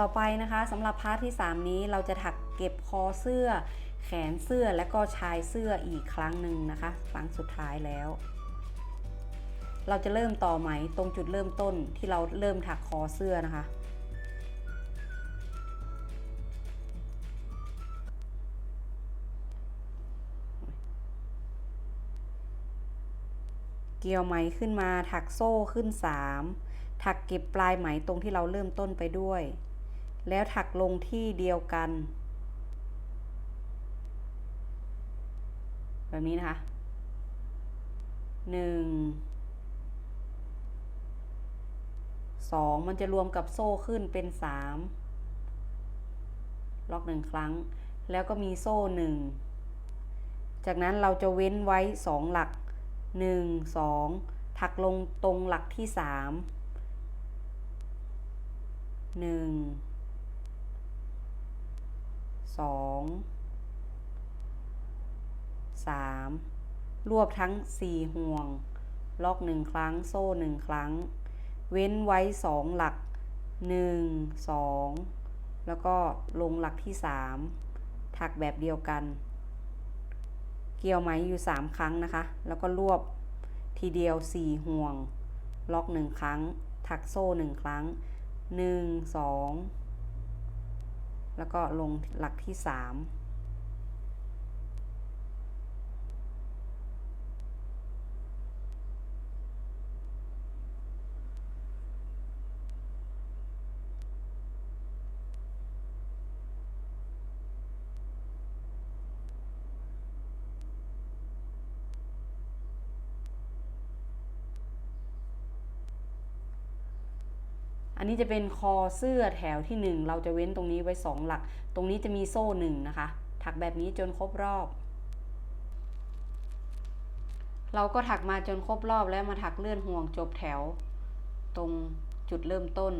ต่อไปนะคะสำหรับพาร์ทที่ 3 นี้เราจะถักเก็บคอเสื้อ แขนเสื้อและก็ชายเสื้ออีกครั้งหนึ่งนะคะ ครั้งสุดท้ายแล้ว เราจะเริ่มต่อไหมตรงจุดเริ่มต้นที่เราเริ่มถักคอเสื้อนะคะเกี่ยวไหมขึ้นมาถักโซ่ขึ้น 3 ถักเก็บปลายไหมตรงที่เราเริ่มต้นไปด้วย แล้วถักลงที่เดียวกัน แบบนี้นะคะหนึ่งสองมันจะรวมกับโซ่ขึ้นเป็นสามล็อกหนึ่งครั้ง แล้วก็มีโซ่หนึ่งจากนั้นเราจะเว้นไว้สองหลักหนึ่งสองถักลงตรงหลักที่สามหนึ่ง สองสามรวบทั้งสี่ห่วง ล็อกหนึ่งครั้ง โซ่หนึ่งครั้ง เว้นไว้สองหลักหนึ่งสองแล้วก็ลงหลักที่สามถักแบบเดียวกัน เกี่ยวไหมอยู่3ครั้งนะคะ แล้วก็รวบทีเดียว4ห่วง ล็อก1ครั้ง ถักโซ่1ครั้ง1 2 แล้วก็ลงหลักที่ 3 อันนี้จะเป็นคอเสื้อแถวที่ 1 เราจะเว้นตรงนี้ไว้ 2 หลัก ตรงนี้จะมีโซ่หนึ่งนะคะ ถักแบบนี้จนครบรอบ เราก็ถักมาจนครบรอบแล้วมาถักเลื่อนห่วงจบแถว ตรงจุดเริ่มต้น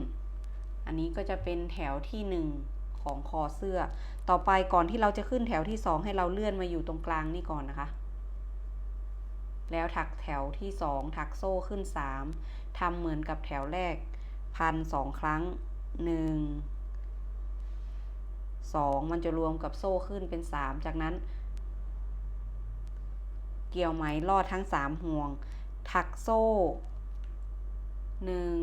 อันนี้ก็จะเป็นแถวที่ 1 ของคอเสื้อ ต่อไปก่อนที่เราจะขึ้นแถวที่ 2 ให้เราเลื่อนมาอยู่ตรงกลางนี่ก่อนนะคะแล้วถักแถวที่ 2 ถักโซ่ขึ้น 3ทำเหมือนกับแถวแรก พันสองครั้งหนึ่งสองมันจะรวมกับโซ่ขึ้นเป็นสามจากนั้น เกี่ยวไหมลอดทั้งสามห่วง ถักโซ่หนึ่ง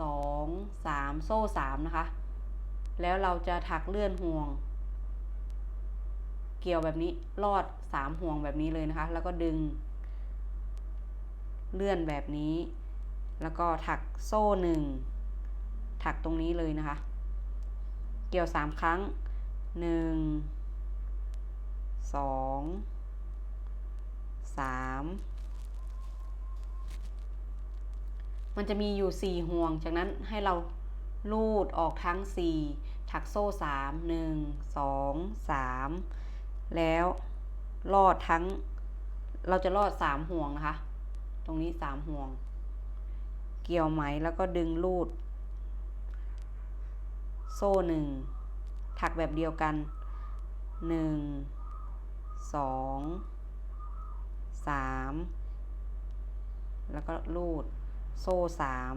สองสามโซ่สามนะคะ แล้วเราจะถักเลื่อนห่วง เกี่ยวแบบนี้ลอดสามห่วงแบบนี้เลยนะคะ แล้วก็ดึง เลื่อนแบบนี้ แล้วก็ถักโซ่หนึ่ง ถักตรงนี้เลยนะคะ เกี่ยวสามครั้งหนึ่งสองสามมันจะมีอยู่สี่ห่วง จากนั้นให้เราลูดออกทั้งสี่ถักโซ่สามหนึ่งสองสามแล้วลอดทั้ง เราจะลอดสามห่วงนะคะ ตรงนี้สามห่วง เกี่ยวไหมแล้วก็ดึงลูด โซ่หนึ่งถักแบบเดียวกันหนึ่งสองสามแล้วก็ลูดโซ่สาม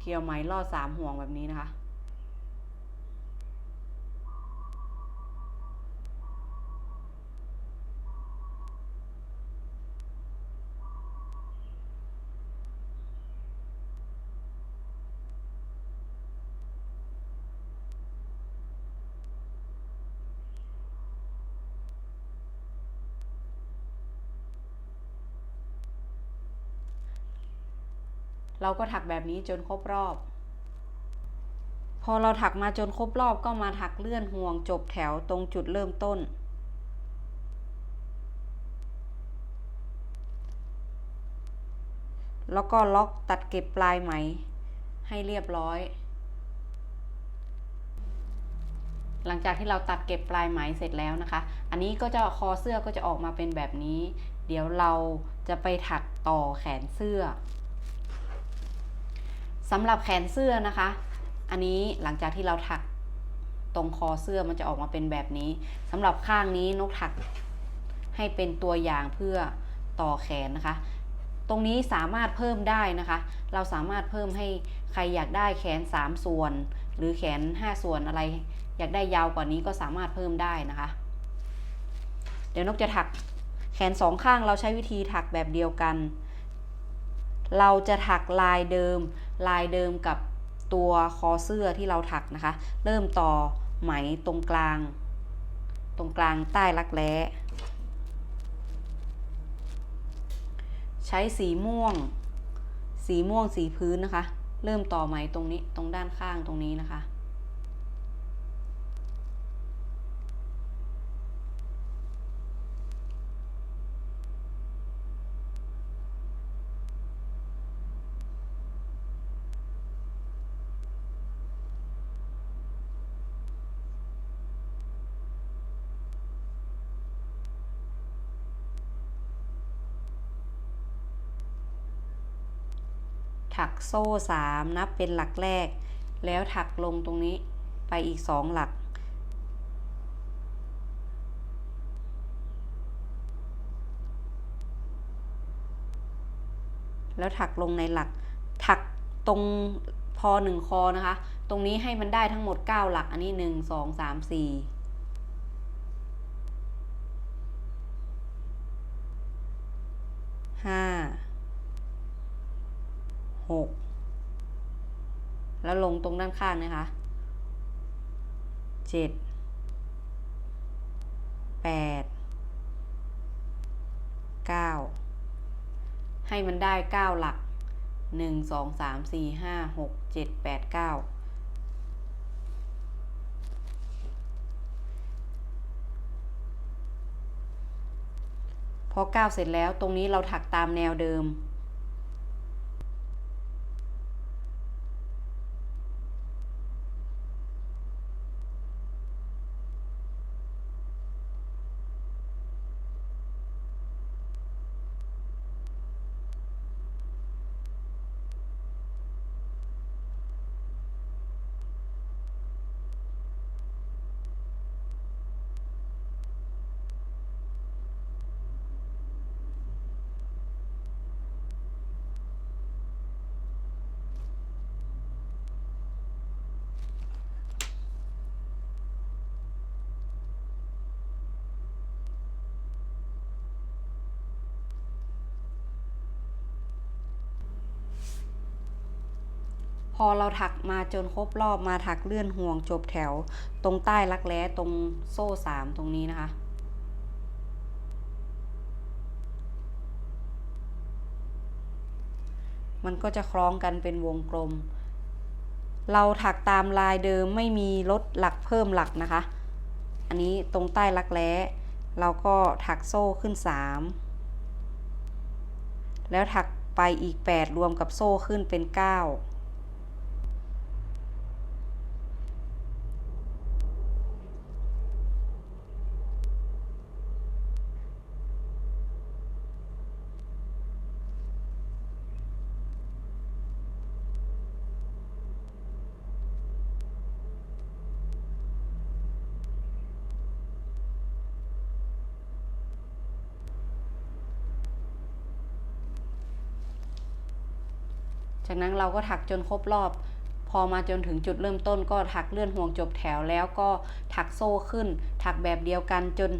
เกี่ยวไหมลอดสามห่วงแบบนี้นะคะ เราก็ถักแบบนี้จนครบรอบ พอเราถักมาจนครบรอบก็มาถักเลื่อนห่วงจบแถวตรงจุดเริ่มต้น แล้วก็ล็อกตัดเก็บปลายไหมให้เรียบร้อย หลังจากที่เราตัดเก็บปลายไหมเสร็จแล้วนะคะ อันนี้ก็จะคอเสื้อก็จะออกมาเป็นแบบนี้ เดี๋ยวเราจะไปถักต่อแขนเสื้อ สำหรับแขนเสื้อนะคะ อันนี้หลังจากที่เราถักตรงคอเสื้อมันจะออกมาเป็นแบบนี้สำหรับข้างนี้นกถักให้เป็นตัวอย่างเพื่อต่อแขนนะคะ ตรงนี้สามารถเพิ่มได้นะคะ เราสามารถเพิ่มให้ใครอยากได้แขน 3 ส่วน หรือแขน 5 ส่วนอะไร อยากได้ยาวกว่านี้ก็สามารถเพิ่มได้นะคะ เดี๋ยวนกจะถักแขนสองข้างเราใช้วิธีถักแบบเดียวกัน เราจะถักลายเดิม ลายเดิมกับตัวคอเสื้อที่เราถักนะคะ เริ่มต่อไหมตรงกลาง ตรงกลางใต้รักแร้ใช้สีม่วง สีม่วงสีพื้นนะคะ เริ่มต่อไหมตรงนี้ตรงด้านข้างตรงนี้นะคะ ถักโซ่ 3 นับเป็นหลักแรก แล้วถักลงตรงนี้ไปอีก 2 หลัก แล้วถักลงในหลัก ถักตรงพอหนึ่งคอนะคะ ตรงนี้ให้มันได้ทั้งหมด 9 หลัก อันนี้ 1 2 3 4 ห้า หกแล้วลงตรงด้านข้างนะคะเจ็ดแปดเก้าให้มันได้เก้าหลักหนึ่งสองสามสี่ห้าหกเจ็ดแปดเก้าพอเก้าเสร็จแล้วตรงนี้เราถักตามแนวเดิม อเราถักมาจนครบรอบมาถักเลื่อนห่วงจบแถว ตรงใต้รักแร้ตรงโซ่สามตรงนี้นะคะ มันก็จะคล้องกันเป็นวงกลม เราถักตามลายเดิมไม่มีลดหลักเพิ่มหลักนะคะ อันนี้ตรงใต้รักแร้เราก็ถักโซ่ขึ้น 3 แล้วถักไปอีก 8 รวมกับโซ่ขึ้นเป็น 9 จากนั้นเราก็ถักจนครบรอบ พอมาจนถึงจุดเริ่มต้นก็ถักเลื่อนห่วงจบแถวแล้วก็ถักโซ่ขึ้น ถักแบบเดียวกันจน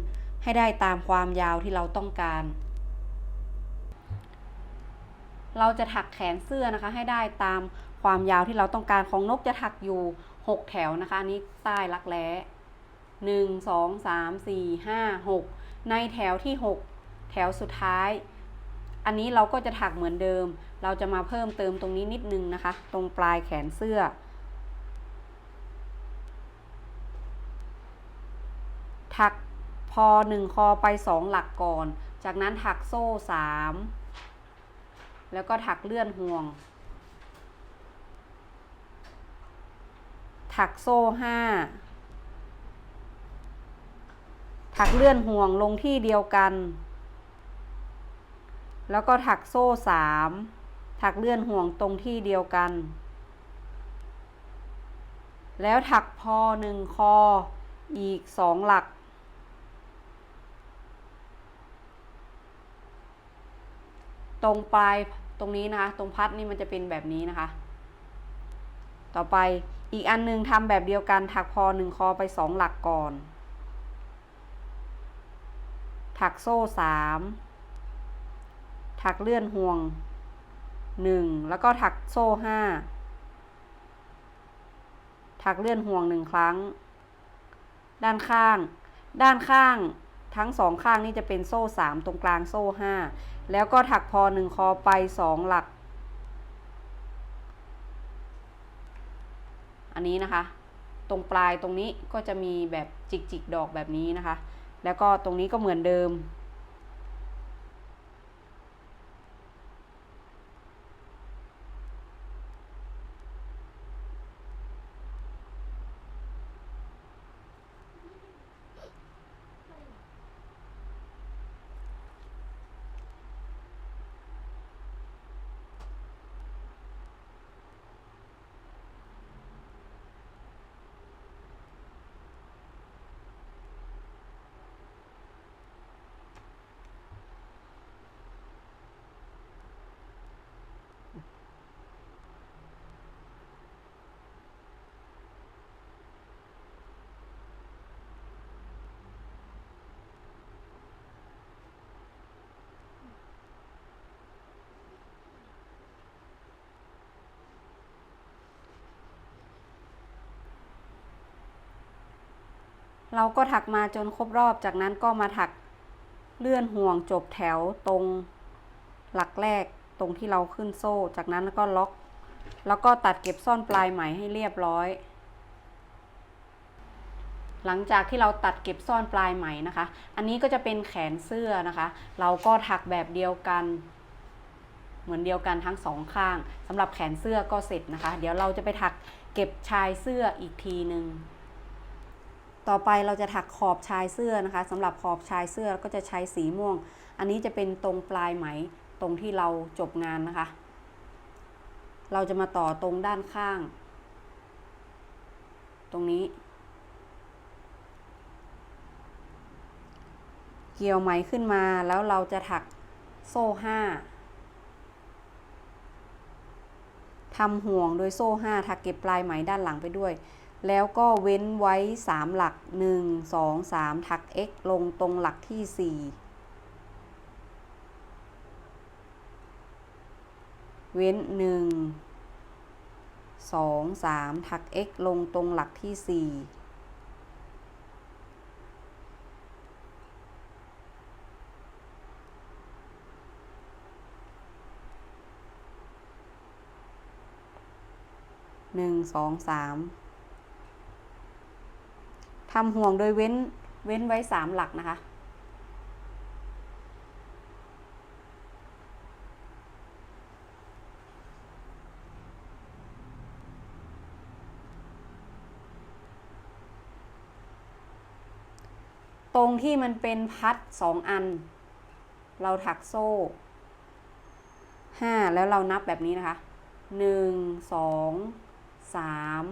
ให้ได้ตามความยาวที่เราต้องการ เราจะถักแขนเสื้อนะคะ ให้ได้ตามความยาวที่เราต้องการของนกจะถักอยู่ 6 แถวนะคะอันนี้ใต้รักแร้หนึ่งสองสามสี่ห้าหกในแถวที่ 6 แถวสุดท้าย อันนี้เราก็จะถักเหมือนเดิม เราจะมาเพิ่มเติมตรงนี้นิดนึงนะคะ ตรงปลายแขนเสื้อ ถักพอหนึ่งคอไปสองหลักก่อน จากนั้นถักโซ่สามแล้วก็ถักเลื่อนห่วง ถักโซ่ห้าถักเลื่อนห่วงลงที่เดียวกัน แล้วก็ถักโซ่สาม ถักเลื่อนห่วงตรงที่เดียวกัน แล้วถักพอหนึ่งคออีกสองหลัก ตรงปลายตรงนี้นะคะ ตรงพัดนี่มันจะเป็นแบบนี้นะคะ ต่อไปอีกอันหนึงทำแบบเดียวกันถักพอหนึ่งคอไปสองหลักก่อน ถักโซ่สามถักเลื่อนห่วง หนึ่งแล้วก็ถักโซ่ห้าถักเลื่อนห่วงหนึ่งครั้ง ด้านข้าง ด้านข้างทั้งสองข้างนี่จะเป็นโซ่สามตรงกลางโซ่ห้าแล้วก็ถักพอหนึ่งคอไปสองหลัก อันนี้นะคะ ตรงปลายตรงนี้ก็จะมีแบบจิกจิกดอกแบบนี้นะคะ แล้วก็ตรงนี้ก็เหมือนเดิม เราก็ถักมาจนครบรอบจากนั้นก็มาถักเลื่อนห่วงจบแถวตรงหลักแรกตรงที่เราขึ้นโซ่ จากนั้นก็ล็อก แล้วก็ตัดเก็บซ่อนปลายไหมให้เรียบร้อย หลังจากที่เราตัดเก็บซ่อนปลายไหมนะคะ อันนี้ก็จะเป็นแขนเสื้อนะคะ เราก็ถักแบบเดียวกัน เหมือนเดียวกันทั้งสองข้างสำหรับแขนเสื้อก็เสร็จนะคะ เดี๋ยวเราจะไปถักเก็บชายเสื้ออีกทีหนึ่ง ต่อไปเราจะถักขอบชายเสื้อนะคะสำหรับขอบชายเสื้อก็จะใช้สีม่วง อันนี้จะเป็นตรงปลายไหมตรงที่เราจบงานนะคะ เราจะมาต่อตรงด้านข้าง ตรงนี้ เกี่ยวไหมขึ้นมาแล้วเราจะถักโซ่ห้าทำห่วงโดยโซ่ห้าถักเก็บปลายไหมด้านหลังไปด้วย แล้วก็เว้นไว้ 3 หลัก 1 2 3 ถัก x ลงตรงหลักที่ 4 เว้น 1 2 3 ถัก x ลงตรงหลักที่4 1 2 3 ทำห่วงโดยเว้นเว้นไว้สามหลักนะคะ ตรงที่มันเป็นพัดสองอัน เราถักโซ่ห้าแล้วเรานับแบบนี้นะคะหนึ่งสองสาม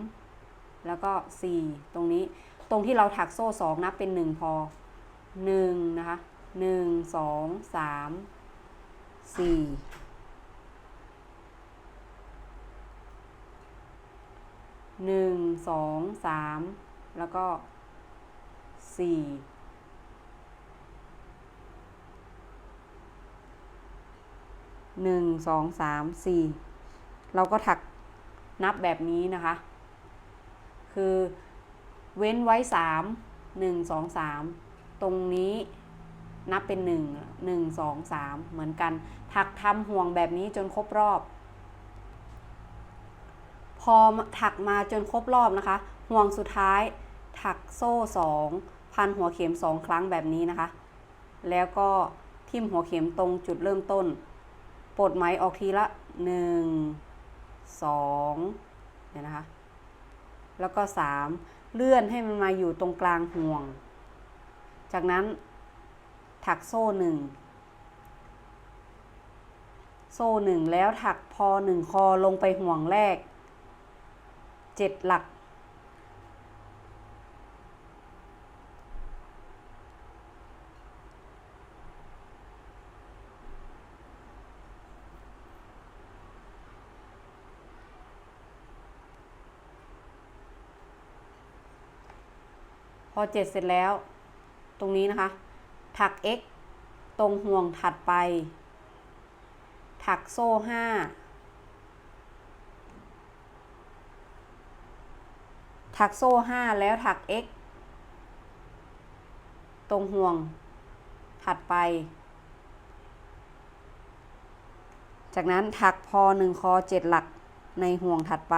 แล้วก็สี่ตรงนี้ ตรงที่เราถักโซ่สองนับเป็นหนึ่งพอหนึ่งนะคะหนึ่งสองสามสี่หนึ่งสองสามแล้วก็สี่หนึ่งสองสามสี่เราก็ถักนับแบบนี้นะคะ คือ เว้นไว้สามหนึ่งสองสามตรงนี้นับเป็นหนึ่งหนึ่งสองสามเหมือนกัน ถักทำห่วงแบบนี้จนครบรอบ พอถักมาจนครบรอบนะคะ ห่วงสุดท้าย ถักโซ่สองพันหัวเข็มสองครั้งแบบนี้นะคะ แล้วก็ทิ่มหัวเข็มตรงจุดเริ่มต้น ปลดไหมออกทีละหนึ่งสองเนี่ยนะคะ แล้วก็สาม เลื่อนให้มันมาอยู่ตรงกลางห่วง จากนั้นถักโซ่หนึ่ง โซ่หนึ่งแล้วถักพอหนึ่งคอลงไปห่วงแรก เจ็ดหลัก อเจ็ดเสร็จแล้ว ตรงนี้นะคะ ถัก x ตรงห่วงถัดไป ถักโซ่ห้าถักโซ่ห้าแล้วถัก x ตรงห่วง ถัดไป จากนั้นถักพอหนึ่งคอเจ็ดหลักในห่วงถัดไป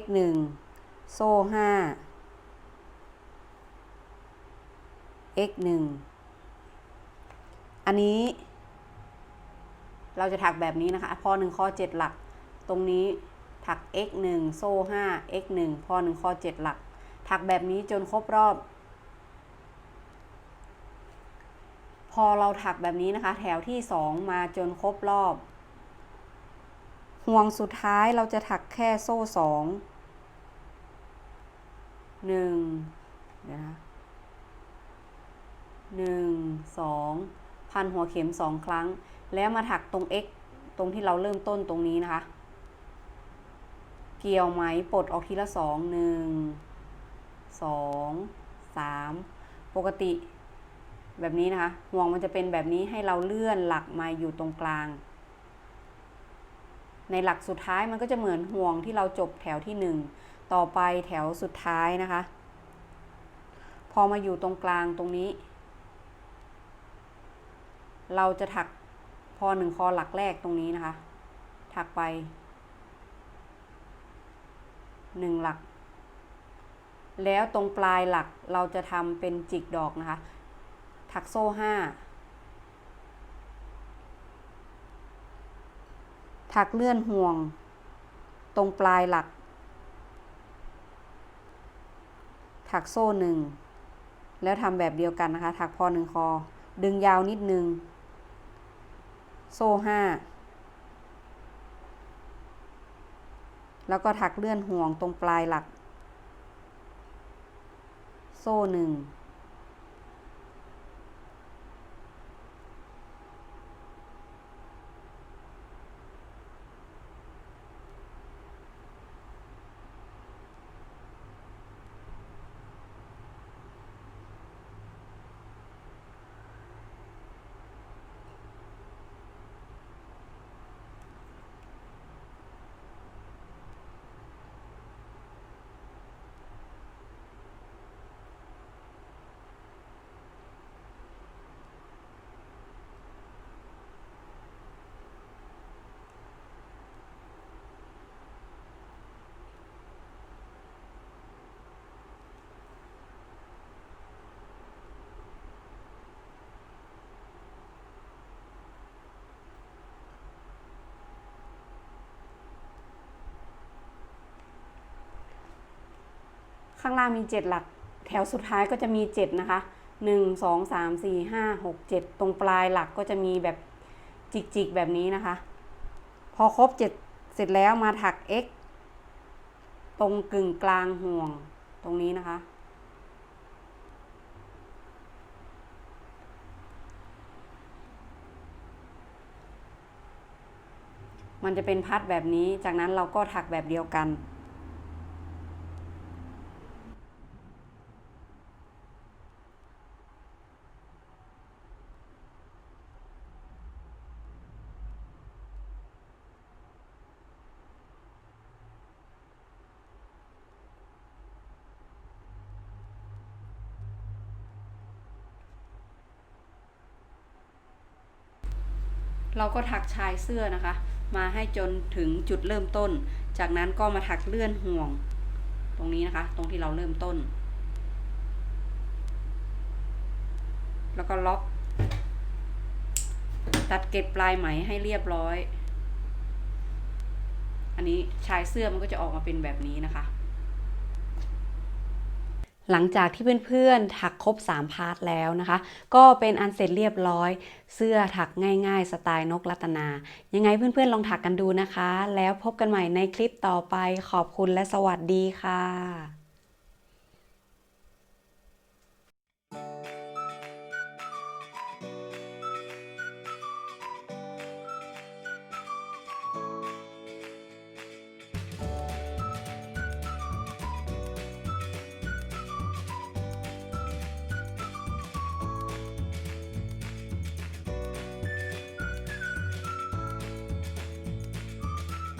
x หนึ่งโซ่ห้า x หนึ่งอันนี้ เราจะถักแบบนี้นะคะพอหนึ่งข้อเจ็ดหลัก ตรงนี้ถัก x หนึ่งโซ่ห้า x หนึ่งพอหนึ่งข้อเจ็ดหลัก ถักแบบนี้จนครบรอบ พอเราถักแบบนี้นะคะ แถวที่สองมาจนครบรอบ ห่วงสุดท้ายเราจะถักแค่โซ่สองหนึ่งเดี๋ยวนะหนึ่งสองพันหัวเข็มสองครั้ง แล้วมาถักตรง x ตรงที่เราเริ่มต้นตรงนี้นะคะ เกี่ยวไหมปลดออกทีละสองหนึ่งสองสามปกติแบบนี้นะคะห่วงมันจะเป็นแบบนี้ให้เราเลื่อนหลักมาอยู่ตรงกลาง ในหลักสุดท้ายมันก็จะเหมือนห่วงที่เราจบแถวที่หนึ่งต่อไปแถวสุดท้ายนะคะ พอมาอยู่ตรงกลางตรงนี้ เราจะถักพอหนึ่งคอหลักแรกตรงนี้นะคะ ถักไปหนึ่งหลัก แล้วตรงปลายหลักเราจะทำเป็นจิกดอกนะคะ ถักโซ่ห้า ถักเลื่อนห่วง ตรงปลายหลัก ถักโซ่หนึ่ง แล้วทำแบบเดียวกันนะคะ ถักพอหนึ่งคอ ดึงยาวนิดนึง โซ่ห้า แล้วก็ถักเลื่อนห่วงตรงปลายหลัก โซ่หนึ่ง ข้างล่างมี 7 หลัก แถวสุดท้ายก็จะมี 7 นะคะ 1 2 3 4 5 6 7 ตรงปลายหลักก็จะมีแบบจิกๆ แบบนี้นะคะ พอครบ 7 เสร็จแล้วมาถัก x ตรงกึ่งกลางห่วงตรงนี้นะคะ มันจะเป็นพัดแบบนี้ จากนั้นเราก็ถักแบบเดียวกัน เราก็ถักชายเสื้อนะคะ มาให้จนถึงจุดเริ่มต้น จากนั้นก็มาถักเลื่อนห่วง ตรงนี้นะคะ ตรงที่เราเริ่มต้น แล้วก็ล็อก ตัดเก็บปลายไหมให้เรียบร้อย อันนี้ชายเสื้อมันก็จะออกมาเป็นแบบนี้นะคะ หลังจากที่เพื่อนๆถักครบ 3 พาร์ทแล้วนะคะ ก็เป็นอันเสร็จเรียบร้อย เสื้อถักง่ายๆ สไตล์นกรัตนา ยังไงเพื่อนๆลองถักกันดูนะคะ แล้วพบกันใหม่ในคลิปต่อไปขอบคุณและสวัสดีค่ะ